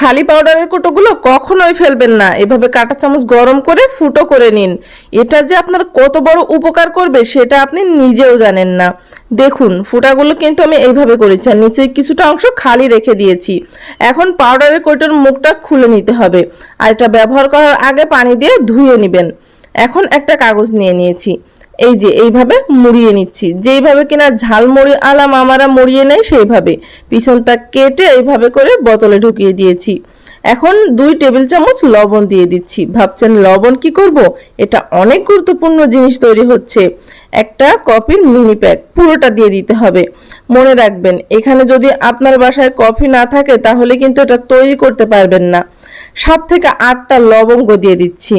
খালি পাউডারের কোটোগুলো কখনোই ফেলবেন না। এভাবে কাঁটা চামচ গরম করে ফুটো করে নিন। এটা যে আপনার কত বড় উপকার করবে, সেটা আপনি নিজেও জানেন না। দেখুন, ফুটাগুলো কিন্তু আমি এইভাবে করেছি, আর নিচে কিছুটা অংশ খালি রেখে দিয়েছি। এখন পাউডারের কোটোর মুখটা খুলে নিতে হবে, আর এটা ব্যবহার করার আগে পানি দিয়ে ধুয়ে নেবেন। এখন একটা কাগজ নিয়ে নিয়েছি। এই যে এইভাবে মুড়িয়ে নিচ্ছি। যেইভাবে কিনা ঝালমুড়ি আলা মামারা মুড়িয়ে নেয় সেইভাবে। পিছনটা কেটে এইভাবে করে বোতলে ঢুকিয়ে দিয়েছি। এখন দুই টেবিল চামচ লবণ দিয়ে দিচ্ছি। ভাবছেন লবণ কি করব? এটা অনেক গুরুত্বপূর্ণ জিনিস তৈরি হচ্ছে। একটা কফির মিনি প্যাক পুরোটা দিয়ে দিতে হবে। মনে রাখবেন, এখানে যদি আপনার বাসায় কফি না থাকে তাহলে কিন্তু এটা তৈরি করতে পারবেন না। সাত থেকে আটটা লবঙ্গ দিয়ে দিচ্ছি।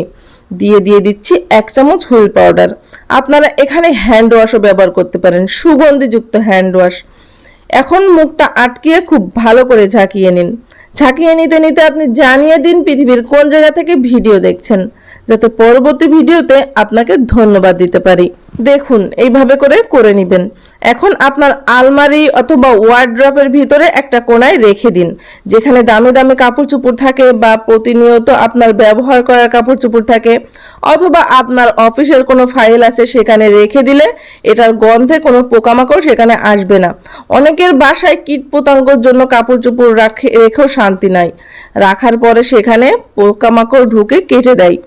দিয়ে দিয়ে দিচ্ছি এক চামচ হুইল পাউডার। আপনারা এখানে হ্যান্ড ওয়াশও ব্যবহার করতে পারেন, সুগন্ধিযুক্ত হ্যান্ড ওয়াশ এখন মুখটা আটকিয়ে খুব ভালো করে ঝাঁকিয়ে নিন। ঝাঁকিয়ে নিতে নিতে আপনি জানিয়ে দিন পৃথিবীর কোন জায়গা থেকে ভিডিও দেখছেন। যাতে পরবর্তী ভিডিওতে আপনাকে ধন্যবাদ দিতে পারি। দেখুন, এইভাবে করে করে নেবেন। এখন আপনার আলমারি অথবা ওয়ার্ড্রপের ভিতরে একটা কোনায় রেখে দিন, যেখানে দামি দামি কাপড় চোপড় থাকে বা প্রতিনিয়ত আপনার ব্যবহার করার কাপড় চোপড় থাকে, অথবা আপনার অফিসের কোনো ফাইল আছে সেখানে রেখে দিলে এটার গন্ধে কোনো পোকামাকড় সেখানে আসবে না। অনেকের বাসায় কীট পতঙ্গর জন্য কাপড় চোপড় রাখে, রেখেও শান্তি নাই। রাখার পরে সেখানে পোকামাকড় ঢুকে কেটে দেয়।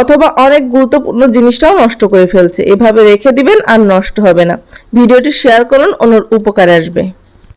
অথবা অনেক গুরুত্বপূর্ণ জিনিসটাও নষ্ট করে ফেলছে। এভাবে রেখে দিবেন আর নষ্ট হবে না। ভিডিওটি শেয়ার করুন, অন্যর উপকারে আসবে।